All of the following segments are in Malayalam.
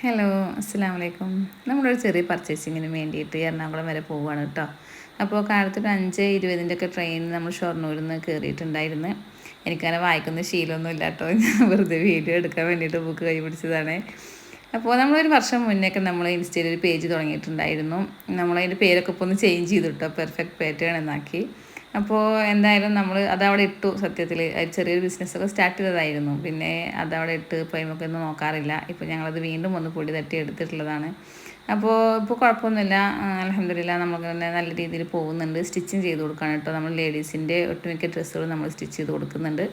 ഹലോ അസ്സാം വലൈക്കും നമ്മളൊരു ചെറിയ പർച്ചേസിങ്ങിന് വേണ്ടിയിട്ട് എറണാകുളം വരെ പോവുകയാണ് കേട്ടോ അപ്പോൾ കാലത്തൊരു അഞ്ച് ഇരുപതിന്റെ ഒക്കെ ട്രെയിൻ നമ്മൾ ഷൊർണൂരിൽ നിന്ന് കയറിയിട്ടുണ്ടായിരുന്നു എനിക്കങ്ങനെ വായിക്കുന്ന ശീലമൊന്നും ഇല്ല കേട്ടോ ഞാൻ വെറുതെ വീഡിയോ എടുക്കാൻ വേണ്ടിയിട്ട് ബുക്ക് കൈ പിടിച്ചതാണ്. അപ്പോൾ നമ്മളൊരു വർഷം മുന്നേക്കെ നമ്മൾ ഇൻസ്റ്റയിൽ ഒരു പേജ് തുടങ്ങിയിട്ടുണ്ടായിരുന്നു. നമ്മളതിന്റെ പേരൊക്കെ ഇപ്പോൾ ഒന്ന് ചേഞ്ച് ചെയ്തു കേട്ടോ പെർഫെക്റ്റ് പാറ്റേൺ എന്നാക്കി. അപ്പോൾ എന്തായാലും നമ്മൾ അതവിടെ ഇട്ടു സത്യത്തിൽ ചെറിയൊരു ബിസിനസ്സൊക്കെ സ്റ്റാർട്ട് ചെയ്തതായിരുന്നു. പിന്നെ അതവിടെ ഇട്ട് ഇപ്പോൾ നമുക്കൊന്നും നോക്കാറില്ല. ഇപ്പോൾ ഞങ്ങളത് വീണ്ടും ഒന്ന് പൊടി തട്ടി എടുത്തിട്ടുള്ളതാണ്. അപ്പോൾ ഇപ്പോൾ കുഴപ്പമൊന്നുമില്ല അലഹമില്ല നമുക്ക് തന്നെ നല്ല രീതിയിൽ പോകുന്നുണ്ട്. സ്റ്റിച്ചിങ് ചെയ്ത് കൊടുക്കുകയാണ് കേട്ടോ. നമ്മൾ ലേഡീസിന്റെ ഒട്ടുമിക്ക ഡ്രസ്സുകൾ നമ്മൾ സ്റ്റിച്ച് ചെയ്ത് കൊടുക്കുന്നുണ്ട്.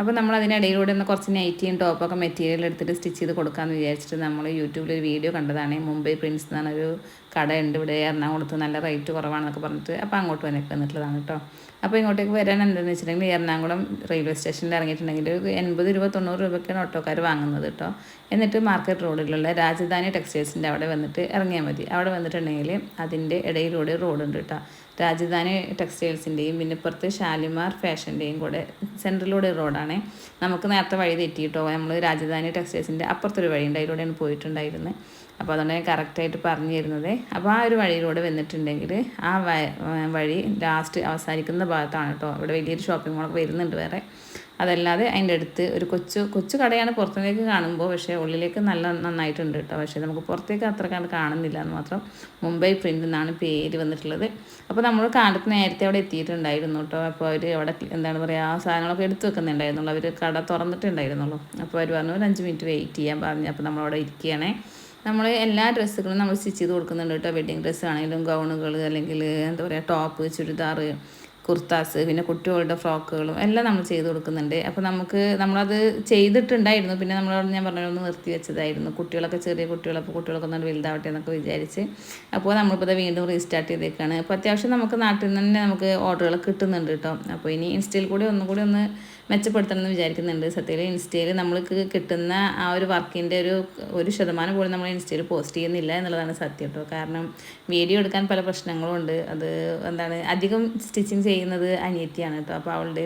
അപ്പോൾ നമ്മൾ അതിനിടയിലൂടെ ഒന്ന് കുറച്ച് നൈറ്റിയും ടോപ്പൊക്കെ മെറ്റീരിയൽ എടുത്തിട്ട് സ്റ്റിച്ച് ചെയ്ത് കൊടുക്കാമെന്ന് വിചാരിച്ചിട്ട് നമ്മൾ യൂട്യൂബിൽ ഒരു വീഡിയോ കണ്ടതാണ്. മുംബൈ പ്രിൻസ് എന്ന് പറഞ്ഞൊരു കടയുണ്ട് ഇവിടെ. എറണാകുളത്ത് നല്ല റേറ്റ് കുറവാണെന്നൊക്കെ പറഞ്ഞിട്ട് അപ്പോൾ അങ്ങോട്ട് വന്നിട്ട് വന്നിട്ടുള്ളതാണ് കേട്ടോ. അപ്പോൾ ഇങ്ങോട്ടേക്ക് വരാൻ എന്താണെന്ന് വെച്ചിട്ടുണ്ടെങ്കിൽ എറണാകുളം റെയിൽവേ സ്റ്റേഷനിൽ ഇറങ്ങിയിട്ടുണ്ടെങ്കിൽ ഒരു എൺപത് രൂപ തൊണ്ണൂറ് രൂപയ്ക്കാണ് ഓട്ടോക്കാർ വാങ്ങുന്നത് കേട്ടോ. എന്നിട്ട് മാർക്കറ്റ് റോഡിലുള്ള രാജധാനി ടെക്സ്റ്റൈൽസിന്റെ അവിടെ വന്നിട്ട് ഇറങ്ങിയാൽ മതി. അവിടെ വന്നിട്ടുണ്ടെങ്കിൽ അതിന്റെ ഇടയിലൂടെ റോഡുണ്ട് കേട്ടോ രാജധാനി ടെക്സ്റ്റൈൽസിന്റെയും പിന്നെ പുറത്ത് ഷാലിമാർ ഫാഷന്റെയും കൂടെ സെൻട്രലിലൂടെ റോഡാണ് നമുക്ക് നേരത്തെ വഴി തെറ്റി തെറ്റിയിട്ടോ നമ്മൾ രാജധാനി ടെക്സ്റ്റൈൽസിന്റെ അപ്പുറത്തൊരു വഴിയുണ്ട് അതിലൂടെയാണ് പോയിട്ടുണ്ടായിരുന്നത് അപ്പോൾ അതുകൊണ്ട് ഞാൻ കറക്റ്റായിട്ട് പറഞ്ഞു തരുന്നത്. അപ്പോൾ ആ ഒരു വഴിയിലൂടെ വന്നിട്ടുണ്ടെങ്കിൽ ആ വഴി ലാസ്റ്റ് അവസാനിക്കുന്ന ഭാഗത്താണ് കേട്ടോ ഇവിടെ വലിയൊരു ഷോപ്പിംഗ് മോളൊക്കെ വരുന്നുണ്ട് വേറെ. അതല്ലാതെ അതിന്റെ അടുത്ത് ഒരു കൊച്ചു കൊച്ചു കടയാണ് പുറത്തേക്ക് കാണുമ്പോൾ പക്ഷേ ഉള്ളിലേക്ക് നല്ല നന്നായിട്ടുണ്ട് കേട്ടോ. പക്ഷേ നമുക്ക് പുറത്തേക്ക് അത്ര കണ്ട് കാണുന്നില്ല എന്ന് മാത്രം മുംബൈ പ്രിന്റ് എന്നാണ് പേര് വന്നിട്ടുള്ളത്. അപ്പോൾ നമ്മൾ കാലത്ത് നേരത്തെ അവിടെ എത്തിയിട്ടുണ്ടായിരുന്നു കേട്ടോ. അപ്പോൾ അവർ അവിടെ എന്താണ് പറയുക ആ സാധനങ്ങളൊക്കെ എടുത്തു വെക്കുന്നുണ്ടായിരുന്നുള്ളൂ. അവർ കട തുറന്നിട്ടുണ്ടായിരുന്നുള്ളൂ. അപ്പോൾ അവർ പറഞ്ഞു ഒരു അഞ്ച് മിനിറ്റ് വെയിറ്റ് ചെയ്യാൻ പറഞ്ഞു അപ്പോൾ നമ്മളവിടെ ഇരിക്കുകയാണേ. നമ്മൾ എല്ലാ ഡ്രസ്സുകളും നമ്മൾ സ്റ്റിച്ച് ചെയ്ത് കൊടുക്കുന്നുണ്ട് കേട്ടോ. വെഡ്ഡിങ് ഡ്രസ്സ് ആണെങ്കിലും ഗൗണുകൾ അല്ലെങ്കിൽ എന്താ പറയുക ടോപ്പ് ചുരിദാർ കുർത്താസ് പിന്നെ കുട്ടികളുടെ ഫ്രോക്കുകളും എല്ലാം നമ്മൾ ചെയ്ത് കൊടുക്കുന്നുണ്ട്. അപ്പോൾ നമുക്ക് നമ്മളത് ചെയ്തിട്ടുണ്ടായിരുന്നു. പിന്നെ നമ്മളോട് ഞാൻ പറഞ്ഞൊന്ന് നിർത്തി വെച്ചതായിരുന്നു. കുട്ടികളൊക്കെ ചെറിയ കുട്ടികളപ്പോൾ കുട്ടികളൊക്കെ ഒന്ന് വലുതാവട്ടെ എന്നൊക്കെ വിചാരിച്ച്. അപ്പോൾ നമ്മളിപ്പോൾ വീണ്ടും റീസ്റ്റാർട്ട് ചെയ്തേക്കാണ്. അപ്പോൾ അത്യാവശ്യം നമുക്ക് നാട്ടിൽ നിന്ന് തന്നെ നമുക്ക് ഓർഡറുകൾ കിട്ടുന്നുണ്ട് കേട്ടോ അപ്പോൾ ഇനി ഇൻസ്റ്റയിൽ കൂടി ഒന്നും കൂടി ഒന്ന് മെച്ചപ്പെടുത്തണം എന്ന് വിചാരിക്കുന്നുണ്ട്. സത്യത്തിൽ ഇൻസ്റ്റയിൽ നമ്മൾക്ക് കിട്ടുന്ന ആ ഒരു വർക്കിന്റെ ഒരു ഒരു ശതമാനം പോലും നമ്മൾ ഇൻസ്റ്റയിൽ പോസ്റ്റ് ചെയ്യുന്നില്ല എന്നുള്ളതാണ് സത്യം കേട്ടോ കാരണം വീഡിയോ എടുക്കാൻ പല പ്രശ്നങ്ങളും ഉണ്ട്. അത് എന്താണ് അധികം സ്റ്റിച്ചിങ് ചെയ്യുന്നത് അനിയത്തിയാണ് കേട്ടോ അപ്പോൾ അവളുടെ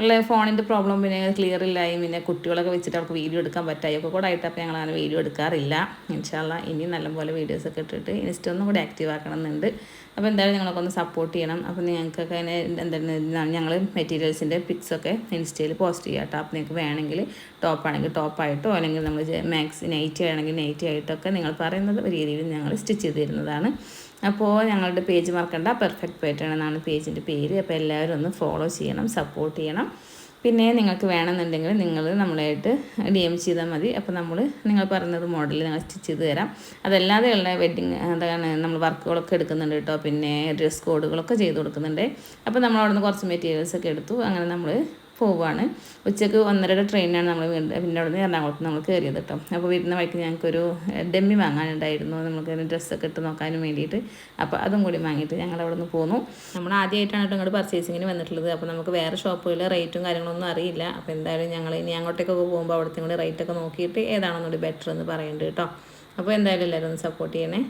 ഉള്ള ഫോണിന്റെ പ്രോബ്ലം പിന്നെ ക്ലിയർ ഇല്ലായി. പിന്നെ കുട്ടികളൊക്കെ വെച്ചിട്ട് അവർക്ക് വീഡിയോ എടുക്കാൻ പറ്റായി. ഒക്കെ കൂടെ ആയിട്ട് അപ്പോൾ ഞങ്ങൾ അങ്ങനെ വീഡിയോ എടുക്കാറില്ല ഇൻഷാല്ല ഇനി നല്ലപോലെ വീഡിയോസൊക്കെ ഇട്ടിട്ട് ഇൻസ്റ്റ ഒന്നും കൂടി ആക്റ്റീവ് ആക്കണമെന്നുണ്ട്. അപ്പോൾ എന്തായാലും ഞങ്ങളൊക്കെ ഒന്ന് സപ്പോർട്ട് ചെയ്യണം. അപ്പോൾ നിങ്ങൾക്കൊക്കെ അതിനെ എന്താണ് ഞങ്ങൾ മെറ്റീരിയൽസിന്റെ പിക്സൊക്കെ ഇൻസ്റ്റയിൽ പോസ്റ്റ് ചെയ്യാം കേട്ടോ അപ്പോൾ നിങ്ങൾക്ക് വേണമെങ്കിൽ ടോപ്പ് ആയിട്ടോ അല്ലെങ്കിൽ നമ്മൾ മാക്സ് നൈറ്റ് ആണെങ്കിൽ നൈറ്റ് ആയിട്ടൊക്കെ നിങ്ങൾ പറയുന്നത് രീതിയിൽ ഞങ്ങൾ സ്റ്റിച്ച് ചെയ്ത് തരുന്നതാണ്. അപ്പോൾ ഞങ്ങളുടെ പേജ് മറക്കണ്ട പെർഫെക്റ്റ് പാറ്റേൺ എന്നാണ് പേജിന്റെ പേര്. അപ്പോൾ എല്ലാവരും ഒന്ന് ഫോളോ ചെയ്യണം സപ്പോർട്ട് ചെയ്യണം. പിന്നെ നിങ്ങൾക്ക് വേണമെന്നുണ്ടെങ്കിൽ നിങ്ങൾ നമ്മളായിട്ട് ഡി എം ചെയ്താൽ മതി. അപ്പോൾ നമ്മൾ നിങ്ങൾ പറഞ്ഞത് മോഡൽ ഞങ്ങൾ സ്റ്റിച്ച് ചെയ്ത് തരാം. അതല്ലാതെ അതല്ലാതെയുള്ള വെഡ്ഡിങ് എന്താണ് നമ്മൾ വർക്കുകളൊക്കെ എടുക്കുന്നുണ്ട് കേട്ടോ. പിന്നെ ഡ്രസ് കോഡുകളൊക്കെ ചെയ്ത് കൊടുക്കുന്നുണ്ട്. അപ്പോൾ നമ്മൾ അവിടെ കുറച്ച് മെറ്റീരിയൽസ് ഒക്കെ എടുത്തു. അങ്ങനെ നമ്മൾ പോവുകയാണ് ഉച്ചയ്ക്ക് ഒന്നരയുടെ ട്രെയിനാണ് നമ്മൾ വീണ്ടും പിന്നെ അവിടെ നിന്ന് എറണാകുളത്ത് നമ്മൾ കയറിയത് കേട്ടോ അപ്പോൾ വരുന്ന വഴിക്ക് ഞങ്ങൾക്കൊരു ഡെമ്മി വാങ്ങാനുണ്ടായിരുന്നു. നമുക്ക് ഡ്രസ്സൊക്കെ ഇട്ട് നോക്കാനും വേണ്ടിയിട്ട്. അപ്പോൾ അതും കൂടി വാങ്ങിയിട്ട് ഞങ്ങൾ അവിടെ നിന്ന് പോന്നു നമ്മൾ ആദ്യമായിട്ടാണ് കേട്ടോ ഇങ്ങോട്ട് പർച്ചേസിങ്ങിന് വന്നിട്ടുള്ളത്. അപ്പോൾ നമുക്ക് വേറെ ഷോപ്പുകളിൽ റേറ്റും കാര്യങ്ങളൊന്നും അറിയില്ല. അപ്പോൾ എന്തായാലും ഞങ്ങൾ ഇനി അങ്ങോട്ടേക്കൊക്കെ പോകുമ്പോൾ അവിടുത്തെ കൂടി റേറ്റൊക്കെ നോക്കിയിട്ട് ഏതാണെന്നുകൂടി ബെറ്റർ എന്ന് പറയുന്നുണ്ട് കേട്ടോ അപ്പോൾ എന്തായാലും എല്ലാവരും ഒന്ന് സപ്പോർട്ട് ചെയ്യണേ.